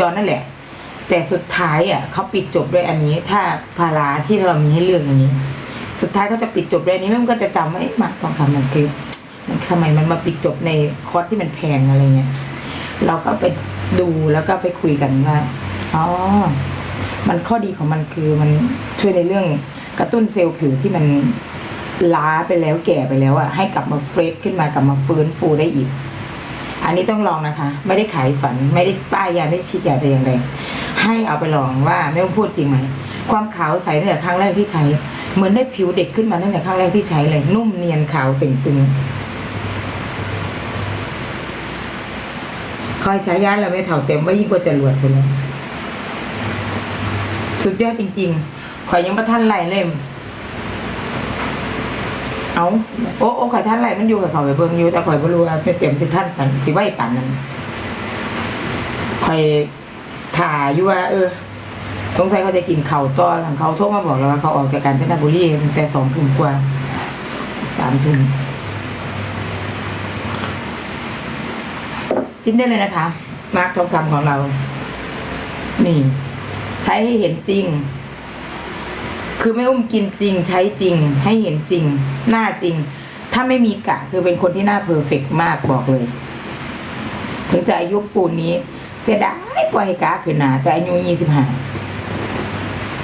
จรนั่นแหละ แต่สุดท้ายอะเขาปิดจบด้วยอันนี้ ถ้าภาราที่เรามีให้เลือกอย่างนี้ สุดท้ายเขาจะปิดจบด้วยอันนี้มันก็จะจำว่าเอ๊ะมาทองคำมันคือมันทำไมมันมาปิดจบในคอร์สที่มันแพงอะไรเงี้ยเราก็ไปดูแล้วก็ไปคุยกันว่าอ๋อมันข้อดีของมันคือมันช่วยในเรื่องกระตุ้นเซลล์ผิวที่มันล้าไปแล้วแก่ไปแล้วอะให้กลับมาเฟรชขึ้นมากลับมาฟื้นฟูได้อีก อันนี้ต้องลองนะคะ ไม่ได้ขายฝันไม่ได้ป้ายยาไม่ได้ชี้ยาแต่อย่างใดให้เอาไปลองว่าไม่ต้องพูดจริงไหมความขาวใสตั้งแต่ครั้งแรกที่ใช้ เหมือนได้ผิวเด็กขึ้นมาตั้งแต่ครั้งแรกที่ใช้เลย นุ่มเนียนขาวเต่งตึงคอยใช้ยาแล้วไม่เถ่าเต็มว่ายิ่งกว่าจรวดเลยสุดยอดจริงๆ ข่อยยังประท่านไรเลย เอาโอ้โอ้ข่อยท่านไรมันอยู่กับขาไปเบิ่งอยู่แต่ข่อยบ่รู้ว่าเป็นเต็มสิท่านปันสิไหวปันนั้นข่อยถ่าอยู่ว่า เออสงสัยเขาจะกินเข่าวต่อทางเขาโทรมาบอกแล้วว่าเขาออกจากการจันทบุรีตั้งแต่สองทุ่มกว่าสามทุ่มจิ้มได้เลยนะคะ มาร์กทองคำของเรา นี่ ใช้ให้เห็นจริง คือไม่อุ้มกินจริงใช้จริง ให้เห็นจริง หน้าจริง ถ้าไม่มีกะคือเป็นคนที่หน้าเพอร์เฟกมากบอกเลย ถึงจะอายุปูนนี้ เสียดายปล่อยให้กะขึ้นหนาแต่อายุยี่สิบห้า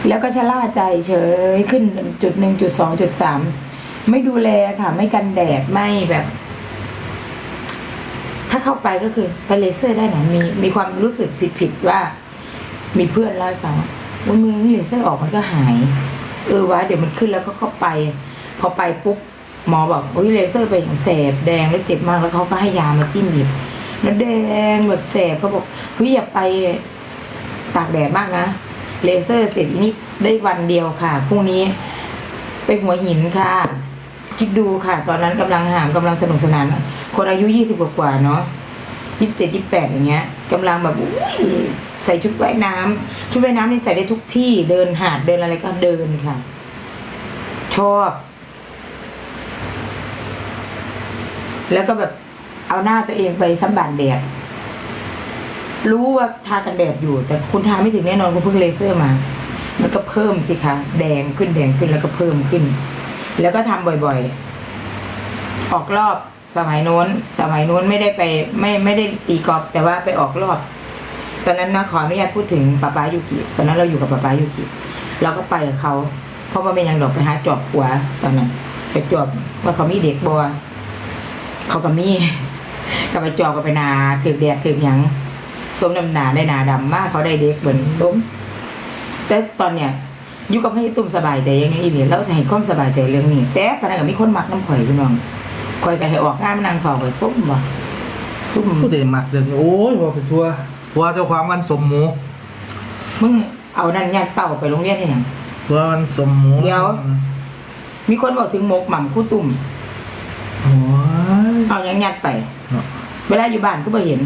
แล้วก็ชะล่าใจเฉยขึ้นจุดหนึ่งจุดสองจุดสามไม่ดูแลค่ะ ไม่กันแดดไม่แบบ ถ้าเข้าไปก็คือไปเลเซอร์ได้นะมีมีความรู้สึกผิดๆว่า มีเพื่อนเล่าให้ฟังว่ามือนี่เลเซอร์ออกมันก็หาย เออวะเดี๋ยวมันขึ้นแล้วก็เข้าไป พอไปปุ๊บหมอบอกโอ้ยเลเซอร์ไปอย่างแสบแดงแล้วเจ็บมากแล้วเขาก็ให้ยามาจิ้มดิบแล้วแดงแบบแสบเขาบอกเฮ้ยอย่าไปตากแดดมากนะเลเซอร์เสร็จอีนี่ได้วันเดียวค่ะพรุ่งนี้ไปหัวหินค่ะ คิดดูค่ะ ตอนนั้นกำลังหามกำลังสนุกสนาน คนอายุยี่สิบกว่าเนาะยี่สิบเจ็ดยี่สิบแปดอย่างเงี้ยกำลังแบบอุ้ย ใส่ชุดว่ายน้ำชุดว่ายน้ำนี่ใส่ได้ทุกที่เดินหาดเดินอะไรก็เดินค่ะ ชอบ แล้วก็แบบเอาหน้าตัวเองไปสัมบันแดดรู้ว่าทากันแดดอยู่ แต่คุณทาไม่ถึงแน่นอนคุณเพิ่งเลเซอร์มามันก็เพิ่มสิคะแดงขึ้นแดงขึ้นแล้วก็เพิ่มขึ้น แล้วก็ทำบ่อยๆ ออกรอบสมัยโน้น สมัยโน้นไม่ได้ไป ไม่ไม่ได้ตีกอล์ฟแต่ว่าไปออกรอบ ตอนนั้นนะขออนุญาตพูดถึงป้าป้ายูกิตอนนั้นเราอยู่กับป้าป้ายูกิเราก็ไปกับเขาเพราะว่าไม่ยังดอกไปหาจอบหัวตอนนั้นไปจอบว่าเขามีเด็กบัวเขาก็มีก็ไปจอบก็ไปนาถือแดดถือหยังสมน้ำหนาได้หนาดำมากเขาได้เด็กเหมือนสมแต่ตอนเนี้ยอยู่กับให้ตุ้มสบายใจยังไงอีเวียแล้วจะให้ความสบายใจเรื่องนี้ แต่ปานนั้นก็มีคนมักน้ำข่อยพี่น้องข่อยก็ให้ออกงานมานางสอบไปส้มบ่ซุ่มผู้เดมักเดินโอ้ยบอกไปทัว ทัวเจ้าความวันสมหมูมึงเอานั่นยัดเป่าไปโรงเรียนให้หยังทัววันสมหมูเดี๋ยว มีคนบอกถึงหมกหม่ำคู่ตุ่ม โอ้ย เอายังยัดไป เนาะ เวลาอยู่บ้านก็ไม่เห็น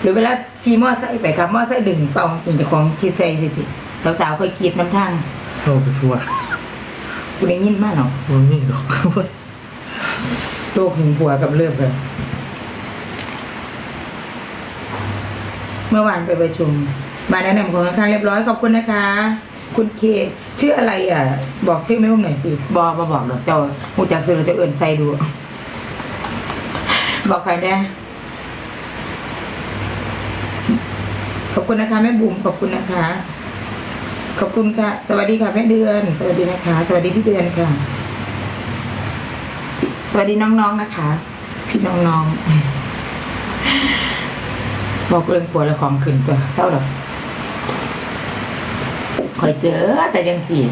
หรือเวลาขี่มอไซค์ไปครับมอไซค์ดึงเป่าเป็นเจ้าของขี่ใส่สิสิสาวๆเคยกรีดน้ำทางบอกไปทัวกูได้ยินมากเนาะโอ้ยนี่ดอกโอ้ยโลกหึงผัวกับเลิกกัน เมื่อวานไปประชุม มาแนะนำของข้างเรียบร้อยขอบคุณนะคะ คุณเคชื่ออะไรอะ บอกชื่อไม่รู้หน่อยสิบอกมาบอกหรอกเจ้าหูจักซื้อเราจะเอื่นใส่ดู บอกใครได้ขอบคุณนะคะแม่บุ๋มขอบคุณนะคะ ขอบคุณค่ะ สวัสดีค่ะแม่เดือน สวัสดีนะคะ สวัสดีพี่เดือนค่ะ สวัสดีน้องๆนะคะ พี่น้องๆ บอกเรื่องผัวและของขึ้นตัวเศร้าดอกข่อยเจอแต่ยังสี่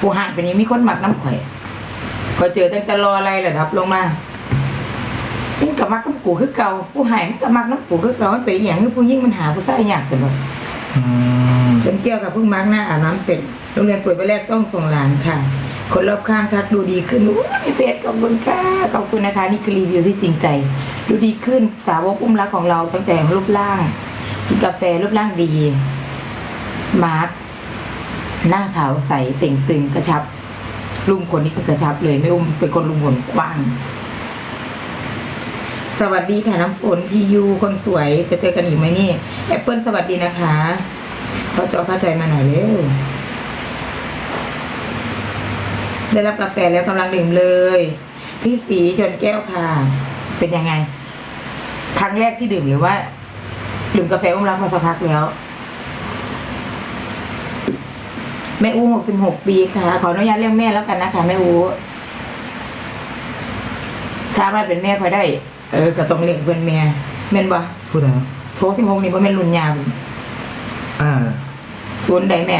ผู้ห่างไปนี้มีคนหมักน้ำข่อยข่อยเจอตั้งแต่รออะไรระดับลงมาเป็นกับมักน้ำกูคือเก่าผู้หายมันกับมักน้ำกูคือเก่ามันเป็นอหย่างคือผู้ยิ่งมันหาผู้ชายยากสำหรับอืมจนเกี่ยวกับเพิ่งมาร์กหน้าอาบน้ำเสร็จโรงเรียนเปิดไปแรกต้องส่งหลานค่ะ คนรอบข้างทักดูดีขึ้นอู้พี่เพชรขอบคุณค่ะขอบคุณนะคะ นี่คือรีวิวที่จริงใจ ดูดีขึ้นสาวกอุ้มรักของเราตั้งแต่รูปร่างกินกาแฟรูปร่างดี มาร์กหน้าขาวใสเต่งตึงกระชับลุมขนนี่คือกระชับเลยไม่อุ้มเป็นคนลุมขนกว้าง สวัสดีค่ะน้ำฝนพียูคนสวยจะเจอกันอีกไหมนี่แอปเปิลสวัสดีนะคะพอจอเข้าใจมาหน่อยเร็วได้รับกาแฟแล้วกำลังดื่มเลย พี่สีชนแก้วค่ะ เป็นยังไง ครั้งแรกที่ดื่มหรือว่าดื่มกาแฟอุ้มรักมาสักพักแล้ว แม่อูหกสิบหกปีค่ะ ขออนุญาตเรียกแม่แล้วกันนะคะแม่อูสามารถเป็นแม่คอยได้ เออก็ต้องเรียกเป็นแม่แม่นบ่พูดอะไรนะโชสิบหกนี่บ่แม่นรุ่นยาวอ่าศูนย์ใดแม่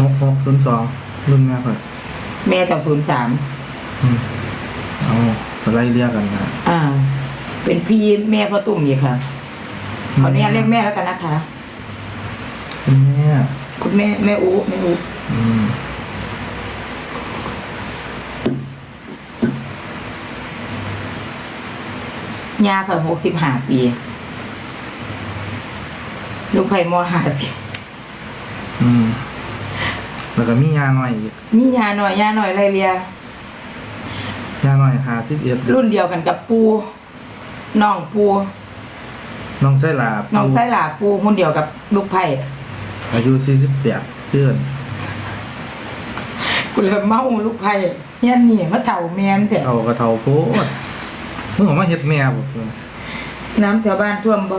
หกหกศูนย์สองรุ่นแม่ก่อนแม่เจากศูนย์สามอืมเอา ไล่เรียกกันนะอ่า เป็นพี่แม่พ่อตุ่มอีกค่ะขออนุญาตเรียกแม่แล้วกันนะคะ คุณแม่คุณแม่แม่อูแม่อูอืมย่าค่ะหกสิบห้าปีลุงไผ่มหาสิอืมแล้วก็มียาหน่อยอีกนี่ยาหน่อยยาหน่อยไรเรียยาหน่ อยหาสิบเอ็ดรุ่นเดียวกันกับปูน้องปูน้องไส้ลาบน้องไส้หลาปูหุ่นเดียวกับลูกไผ่อายุสี่สิบแปดเพื่อนกูเลยเมาลูกไผ่เฮียนนี่มาเถ่าแม่มแต่เอากระเทาโพดมึงออกมาเฮ็ดแม่บอกน้ำแถวบ้านท่วมบ่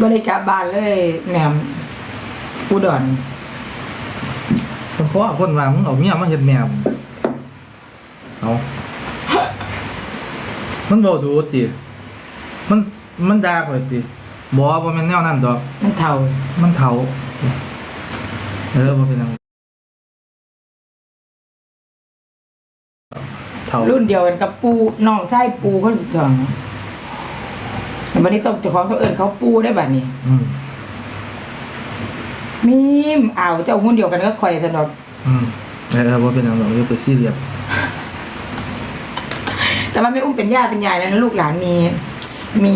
บริกลับบ้านเลยแหนมอุดรคนเพราะว่าคนว่ามึงเอาเมียมาเฮ็ดแม่บ่เอา มันบอกดูติมันมันด่าข่อยติบอกว่าแม่นแนวนั้นดอก มันเถ่ามันเทาเออบ่เป็นหยังเทารุ่นเดียวกันกับปูน้องไส้ปูคนสุดท้องแต่วันนี้ต้องเจ้าของเขาเอิญเขาปูได้บัดนี้อืมมีมอ้าวเจ้าหุ้นเดียวกันก็คอยสนอกอืมเออบ่เป็นหยังดอกอย่าไปซีเรียส แต่ว่าไม่อุ้มเป็นญาติเป็นยายแล้วนะลูกหลานมีมี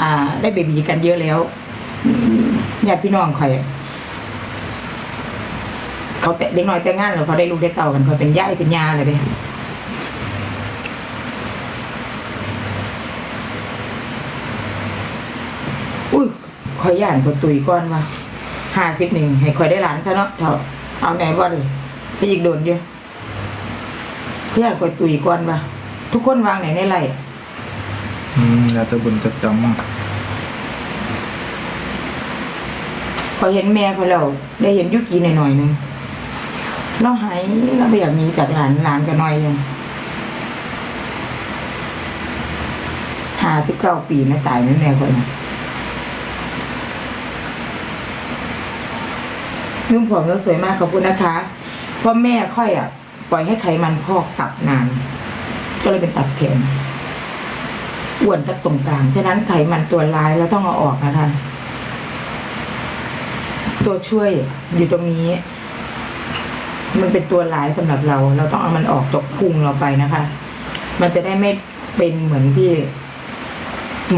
อ่า ได้เบบีกันเยอะแล้วญาติพี่น้องคอยเขาแต่เด็กน้อยแต่งงานแล้วเขาได้ลูกได้เต่ากันคอยเป็นญาเป็นยาเลยเด้อุ้ยคอยย่านคอยตุยก้อนว่าห้าสิบหนึ่งให้คอยได้หลานซะเนาะเถอะเอาไหนบ่เลยไปอีกโดนเยอะเพื่อนคอยตุยก้อนว่า ทุกคนวางไหนในไรอืมแล้วแต่บุญจะจำพอเห็นแม่เขาแล้วได้เห็นยุกีหน่อยๆหนึงเราหายเราไม่อยากหมีจากหลานหลานกันหน่อยยังห้าสิบเก้าปีนะตายนะแม่คนนะนุ่มผอมแล้วสวยมากขอบคุณนะคะเพราะแม่ค่อยอะ ปล่อยให้ไขมันพอกตับนาน ก็เลยเป็นตับแข็งอ้วนตับตรงกลาง ฉะนั้นไขมันตัวร้ายเราต้องเอาออกนะคะ ตัวช่วยอยู่ตรงนี้ มันเป็นตัวร้ายสำหรับเรา เราต้องเอามันออกจากพุงเราไปนะคะ มันจะได้ไม่เป็นเหมือนที่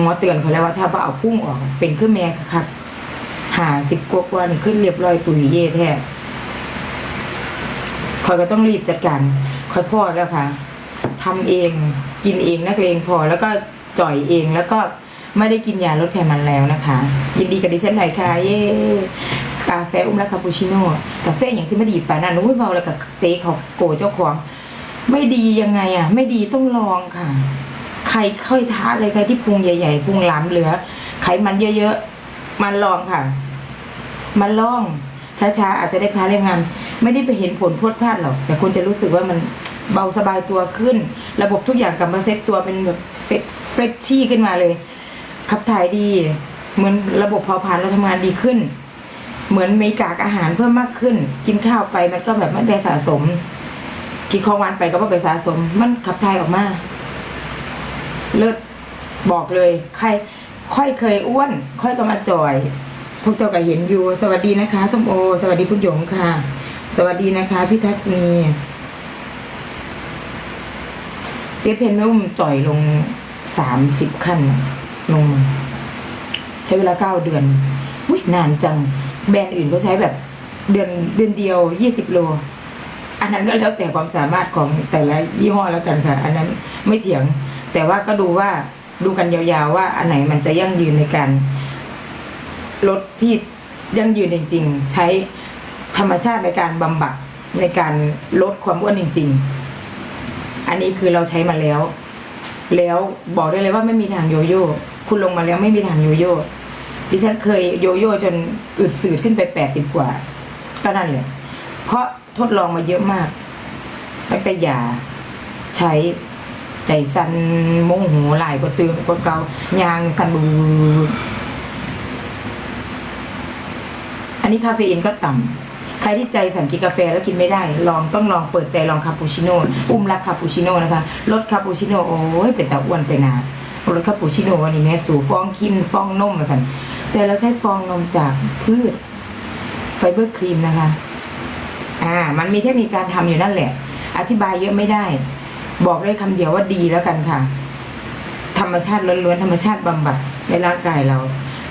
หมอเตือนเขาแล้วว่าถ้าว่าเอาพุ่งออก เป็นขึ้นแม่ครับหาสิบกว่าวันขึ้นเรียบร้อยตุยเย่แท้คอยก็ต้องรีบจัดการคอยพ่อแล้วค่ะ ทำเอง กินเองนักเลงพอแล้วก็จ่อยเองแล้วก็ไม่ได้กินยาลดไขมันแล้วนะคะ ยินดีกับดิฉันหน่อยค่ะเย่กาแฟอุ้มและคาปูชิโน่กาแฟอย่างที่ไม่ดีป่านั้นอุ้ยเมาแล้วกับเต๊เขาโกเจ้าของไม่ดียังไงอะ ไม่ดีต้องลองค่ะ ใครค่อยท้าเลยใครที่พุงใหญ่ๆพุงล้ำเหลือ ไขมันเยอะๆมันลองค่ะ มันลองช้าๆอาจจะได้พลาเล่มงานไม่ได้ไปเห็นผลพรวดพลาดหรอก แต่คุณจะรู้สึกว่ามัน เบาสบายตัวขึ้น ระบบทุกอย่างกลับมาเซ็ตตัวเป็นแบบเฟรชเฟรชชี่ขึ้นมาเลย ขับถ่ายดี เหมือนระบบเผาผลาญเราทำงานดีขึ้น เหมือนมีกากอาหารเพิ่มมากขึ้น กินข้าวไปมันก็แบบไม่ไปสะสม กินของหวานไปก็ไม่ไปสะสม มันขับถ่ายออกมา เลิศบอกเลย ใคร ค่อยเคยอ้วน ค่อยก็มาจอยพวกเจ้าก็เห็นอยู่ สวัสดีนะคะส้มโอ สวัสดีคุณหยงค่ะ สวัสดีนะคะพี่ทัศนี เจ๊เพนไม่อุ้มต่อยลงสามสิบขั้นลง ใช้เวลาเก้าเดือนอุ้ยนานจัง แบรนด์อื่นก็ใช้แบบเดือนเดือนเดียวยี่สิบโล อันนั้นก็แล้วแต่ความสามารถของแต่ละยี่ห้อแล้วกันค่ะ อันนั้นไม่เถียง แต่ว่าก็ดูว่าดูกันยาวๆว่า อันไหนมันจะยั่งยืนในการลดที่ยั่งยืนจริง ๆ ใช้ธรรมชาติในการบำบัดในการลดความอ้วนจริง ๆ อันนี้คือเราใช้มาแล้ว แล้วบอกได้เลยว่าไม่มีทางโยโย่คุณลงมาแล้วไม่มีทางโยโย่ดิฉันเคยโยโย่จนอึดสืดขึ้นไปแปดสิบกว่าก็นั่นแหละเพราะทดลองมาเยอะมากตั้งแต่ยาใช้ใจสันโมโหหลายกว่าเตือนกว่าเกายางสันบืออันนี้คาเฟอีนก็ต่ำ ใครที่ใจสั่งกินกาแฟแล้วกินไม่ได้ ลองต้องลองเปิดใจลองคาปูชิโน่อุ้มรักคาปูชิโน่นะคะรสคาปูชิโน่โอ้ยเป็นตาอ้วนไปนารสคาปูชิโน่วันนี้แม่สู่ฟองคิมฟองนมมาสันแต่เราใช้ฟองนมจากพืชไฟเบอร์ครีมนะคะ อ่า มันมีเทคนิคการทำอยู่นั่นแหละ อธิบายเยอะไม่ได้ บอกได้คำเดียวว่าดีแล้วกันค่ะ ธรรมชาติล้วนๆธรรมชาติบำบัดในร่างกายเรา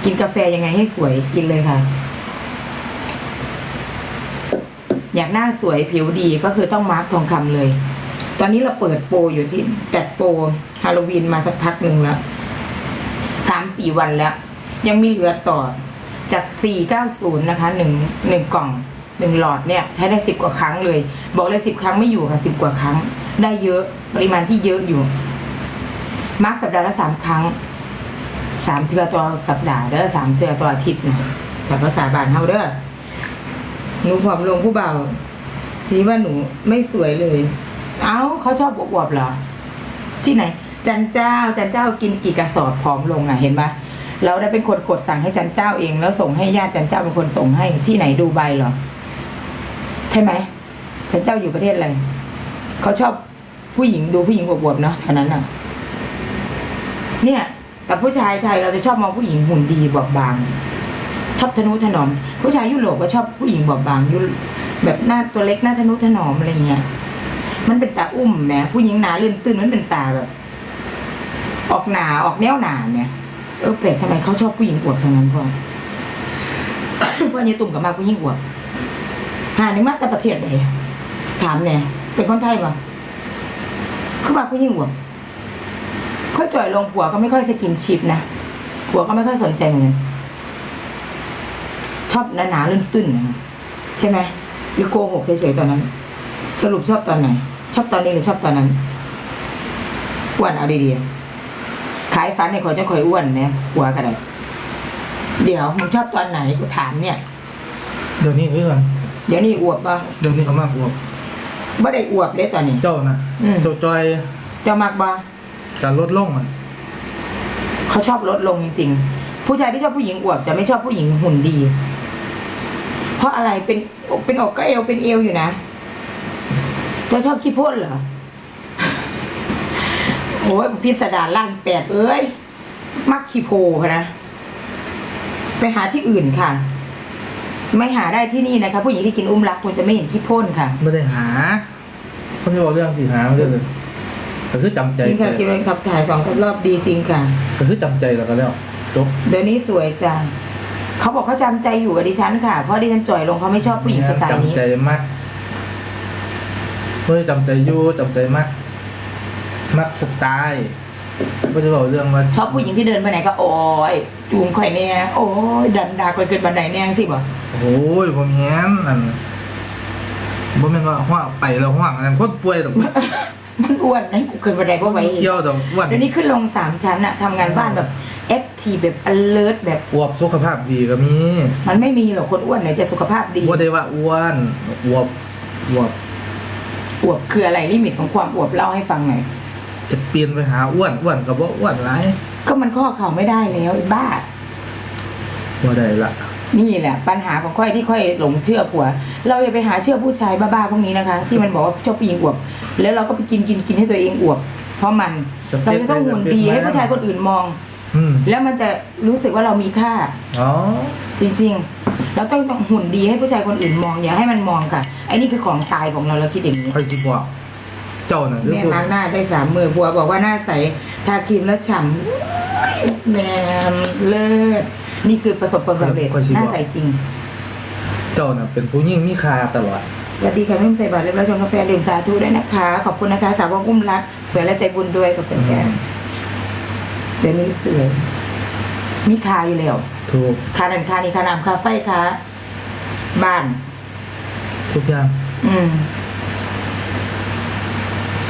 กินกาแฟยังไงให้สวยกินเลยค่ะ อยากหน้าสวยผิวดีก็คือต้องมาร์กทองคำเลย ตอนนี้เราเปิดโปรอยู่ที่จัดโปรฮาโลวีนมาสักพักหนึ่งแล้วสามสี่วันแล้ว ยังมีเหลือต่อจาก 490 นะคะหนึ่งหนึ่งกล่องหนึ่งหลอดเนี่ย ใช้ได้สิบกว่าครั้งเลย บอกเลยสิบครั้งไม่อยู่ค่ะสิบกว่าครั้ง ได้เยอะปริมาณที่เยอะอยู่ มาร์กสัปดาห์ละสามครั้งสามเทือต่อสัปดาห์เด้อสามเทือต่ออาทิตย์นะแต่ภาษาบานเฮาเด้อ หนูผอมลงผู้เบาทีว่าหนูไม่สวยเลย เอ้าเขาชอบอวบๆเหรอ ที่ไหน จันเจ้า จันเจ้ากินกี่กระสอบผอมลงอะเห็นไหมเราได้เป็นคนกดสั่งให้จันเจ้าเอง แล้วส่งให้ญาติจันเจ้าเป็นคนส่งให้ที่ไหนดูใบเหรอใช่ไหมจันเจ้าอยู่ประเทศอะไรเขาชอบผู้หญิงดูผู้หญิงอวบๆเนาะเท่านั้นอะ เนี่ย แต่ผู้ชายไทยเราจะชอบมองผู้หญิงหุ่นดีบอบบาง ชอบทนุถนอม ผู้ชายยุโรปก็ชอบผู้หญิงบอบบางยุโรแบบหน้าตัวเล็กหน้าทนุถนอมอะไรเงี้ยมันเป็นตาอุ้มแหมผู้หญิงหนาเลื่นตื้นมันเป็นตาแบบ ออกหนาออกแนวหนาเนี่ยเออแปลกทำไมเขาชอบผู้หญิงอวบทั้งนั้นพ่อพ่อเนี่ยตุ่มกับมาผู้หญิงอวบหานี่มาแต่ประเทศไหนถามเนี่ยเป็นคนไทยปะเขามาผู้หญิงอวบค่อยจ่อยลงผัวก็ไม่ค่อยสกินชิปนะผัวก็ไม่ค่อยสนใจเหมือนกัน ชอบหนาหนาๆลื่นตื้นนะใช่ไหมหรือโกหกเฉยๆตอนนั้น สรุปชอบตอนไหน ชอบตอนนี้หรือชอบตอนนั้นอ้วนเอาดีๆขายฝันในขอจะคอยอ้วนเนี่ยหัวกันเลยเดี๋ยวมึงชอบตอนไหนกูถามเนี่ย เดี๋ยวนี้คือกันเดี๋ยวนี้อวบป่ะเดี๋ยวนี้เขามากอวบบ่ได้อวบเลยตอนนี้ เจ้านะอืม เจ้าจอยเจ้ามากบ่การลดลงมันเขาชอบลดลงจริงๆ ผู้ชายที่ชอบผู้หญิงอวบจะไม่ชอบผู้หญิงหุ่นดี เพราะอะไรเป็นอกเป็นอกก็เอวเป็นเอวอยู่นะเจะชอบขี้พ่นเหรอโอ้ยพิสดารล้านแปดเอ้ย มักขี้โพค่ะนะไปหาที่อื่นค่ะ ไม่หาได้ที่นี่นะคะ ผู้หญิงที่กินอุ้มรักคุณจะไม่เห็นขี้พ่นค่ะไม่ได้หาคนที่บอกเรื่องสิหาไม่ได้เลยแต่คือจำใจจริงค่ะกินเป็นขับถ่ายสองสามรอบดีจริงค่ะแต่คือจำใจแล้วก็แล้วจบเดี๋ยวนี้สวยจัง เขาบอกเขาจำใจอยู่กับดิฉันค่ะ เพราะดิฉันจ่อยลงเขาไม่ชอบผู้หญิงสไตล์นี้ จำใจมากเฮ้ยจำใจอยู่จำใจมากมักสไตล์ไม่ได้บอกเรื่องว่าชอบผู้หญิงที่เดินไปไหนก็โอ้ยจูงข่อยแน่โอ้ยดันดาข่อยเกินบันไดแน่สิบ่โอ้ยผมแง้นอันบ่แม่นว่าห้าไปแล้วห้างอันนั้นโคตรป่วยดอกมันอ้วนนะกูเกินบันไดเพราะไว้เกี่ยวดอกอ้วันเดี๋ยวนี้ขึ้นลงสามชั้นอะทำงานบ้านแบบ แอคทีแบบ alert แบบ อวบสุขภาพดีก็มีมันไม่มีหรอกคนอ้วนไหนจะสุขภาพดี ว่าได้ว่าอ้วนอวบอวบอวบคืออะไรลิมิตของความอวบเล่าให้ฟังหน่อย จะเปลี่ยนไปหาอ้วนอ้วนก็บ่อ้วนหลายก็มันข้อเข่าไม่ได้แล้วไอ้บ้าบ่ได้ละนี่แหละ ปัญหาของค่อยที่ค่อยหลงเชื่อผัว เราอย่าไปหาเชื่อผู้ชายบ้าๆพวกนี้นะคะ ที่มันบอกว่าชอบผู้หญิงอวบ แล้วเราก็ไปกินกินกินให้ตัวเองอวบ เพราะมันสเปเราคจะต้องหุ่นดีให้ผู้ชายคนอื่นมอง อืมแล้วมันจะรู้สึกว่าเรามีค่า อ๋อ จริงๆ เราต้องต้องหุ่นดีให้ผู้ชายคนอื่นมองอย่าให้มันมองค่ะไอ้นี่คือของตายของเราเราคิดอย่างนี้ ค่อยสิบอกเจ้าน่ะคือแม่พวกมาร์กหน้าได้สามมือผัวบอกว่าหน้าใสทาครีมแล้วฉ่ำแม่เลิศนี่คือประสบความสำเร็จหน้าใสจริง เจ้าน่ะเป็นผู้หญิงมีค่าตลอด สวัสดีค่ะพี่ใส่บาตรเรียบร้อยชงกาแฟดื่มสาธุด้วยนะคะ ขอบคุณนะคะ สาวกอุ้มรักสวยและใจบุญด้วยกับแฟนๆ เดี๋ยวนี้สวยมีคาอยู่แล้วถูกคานันคานี่คาน้ำคาไฟคาบ้าน ทุกอย่างอืม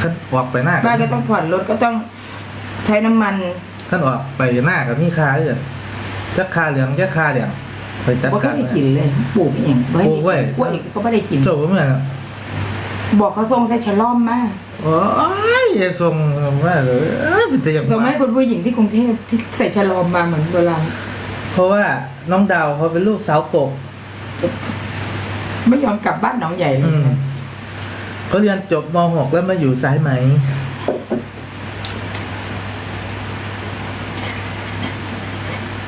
ขั้นออกไปหน้าบ้านก็ต้องผ่อนรถก็ต้องใช้น้ำมันขั้นออกไปหน้ากับมีคาเลยจักคาเหลืองจักคาเหลืองไปจัดก็การไม่ได้กินเลยปลูกอหย่างไม่ปลูกไว้ กล้วยก็ไม่ได้กินโจบเหมือนกันบอกเขาทรงใส่ฉลอมมาก โอ้ยส่งมาเลยเอ้ยเป็นแต่อย่างส่งมาให้คุณผู้หญิงที่กรุงเทพที่ใส่ฉลอมมาเหมือนโบราณเพราะว่าน้องดาวเขาเป็นลูกสาวกบไม่ยอมกลับบ้านหนองใหญ่เลอืยมเขาเรียนจบม .6 แล้วมาอยู่สายไหม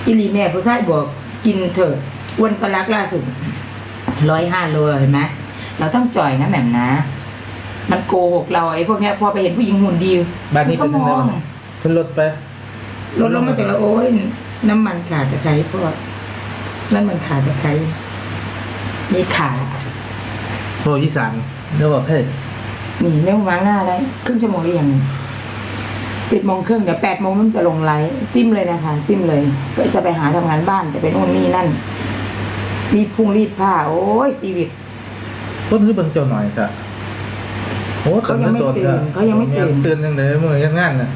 อิลีแม่ผู้ชายบอกกินเถอะอ้วนก็รักล่าสุดร้อยห้าโลเห็นไหมเราต้องจ่อยนะแหม่มนะ มันโกหกเราไอ้พวกเนี้ยพอไปเห็นผู้หญิงหุ่นดีบ้านนี้ก็เป็นมยังไงองบ้างขึ้นรถไปลดลงมาจากเราโอ้ยน้ำมันขาดตะไคร้พวกน้ำมันขาดตะไคร้มีขาโอ้ยอีสานเรียกว่าเฮ้ยหนีไม่วางหน้าได้ครึ่งชั่วโมงหรือยังเจ็ดโมงครึ่งเดี๋ยวแปดโมงมันจะลงไลฟ์จิ้มเลยนะคะ จิ้มเลย ก็จะไปหาทำงานบ้านจะไปโน่นนี่นั่น มีพุงรีดผ้า โอ้ยชีวิตต้นหรือเบิ่งเจ้าหน่อยจ้ะ โอ้เขายังไม่ตื่นเขายังไม่ตื่นตื่นยังไงมือยังงานน่ะ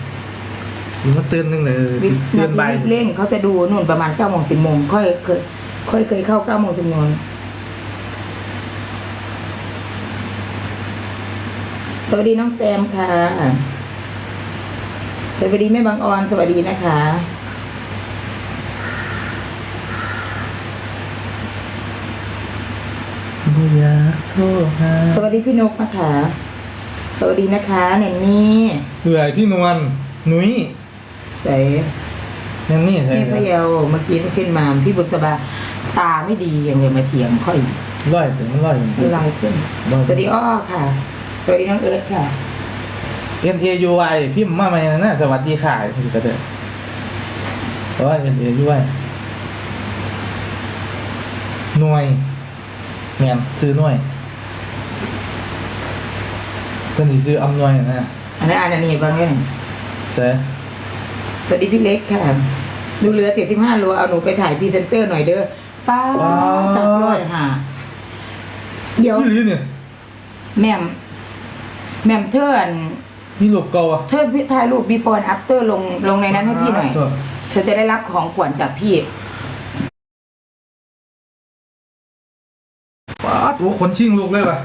อยู่มาตื่นยังไงวิตื่นานทีบ่ายรีบเร่งเขาจะดูนู่นประมาณเก้าโมงสิบโมงค่อยเคยค่อยเคยเข้าเก้าโมงสิบโมงสวัสดีน้องแซมค่ะ สวัสดีแม่บางออนสวัสดีนะคะบ่อยากโทรหาสวัสดีพี่นกนะคะ สวัสดีนะคะเนนนี่เอื่อยพี่นวลหนุ้ยใส่นั่นนี่ใช่พี่พะเยาเมื่อกี้ขึ้นมาพี่บุษบาตาไม่ดียังเลยมาเถียงค่อยร้อยถึงร้อยเป็นไรขึ้นสวัสดีอ้อค่ะ สวัสดีน้องเอิร์ธค่ะเอ็นเอยูไอพิมพ์มาไหมนะสวัสดีค่ะพี่กระเดะเพราะว่าเอ็นเอยูไอหน่วยแมนซื้อหน่วย เพิ่นสิซื้ออำนวยนะอันนี้นอันนี้บ้างเนี่ยเซ่สวัสดีพี่เล็กค่ะดูเหลือเจ็ดสิบห้าโลเอาหนูไปถ่ายพรีเซนเตอร์หน่อยเด้อป้าจับร้อยค่ะเดี๋ยวนี่หรือเนี่ยแหม่มแหม่มเทิร์นมีรูปเก่าอะเทิร์นถ่ายรูป before and after ลงลงในนั้นให้พี่หน่อยตัวเธอจะได้รับของขวัญจากพี่ป๊าดโอ้ขนชิงลูกเลยว่ะ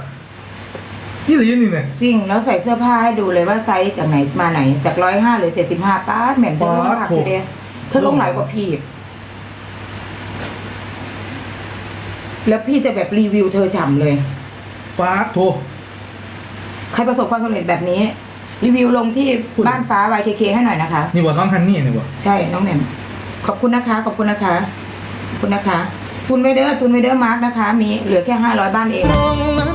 นี่หรือนี่เนี่ยจริงแล้วใส่เสื้อผ้าให้ดูเลยว่าไซส์จากไหนมาไหน จากร้อยห้าหรือเจ็ดสิบห้าป้าดแหม่มเธอลงหลักอยู่เดียเธอลงหลายกว่าพี่ แล้วพี่จะแบบรีวิวเธอฉ่ำเลยป๊าดโถ ใครประสบความสำเร็จแบบนี้ รีวิวลงที่บ้านฟ้า YKK ให้หน่อยนะคะ นี่บ่น้องฮันนี่นี่บ่ใช่น้องแหม่มขอบคุณนะคะ ขอบคุณนะคะขอบคุณนะคะ ตุนไวเดอร์ตุนไวเดอร์มาร์กนะคะ มีเหลือแค่ห้าร้อยบ้านเอง มองหน้า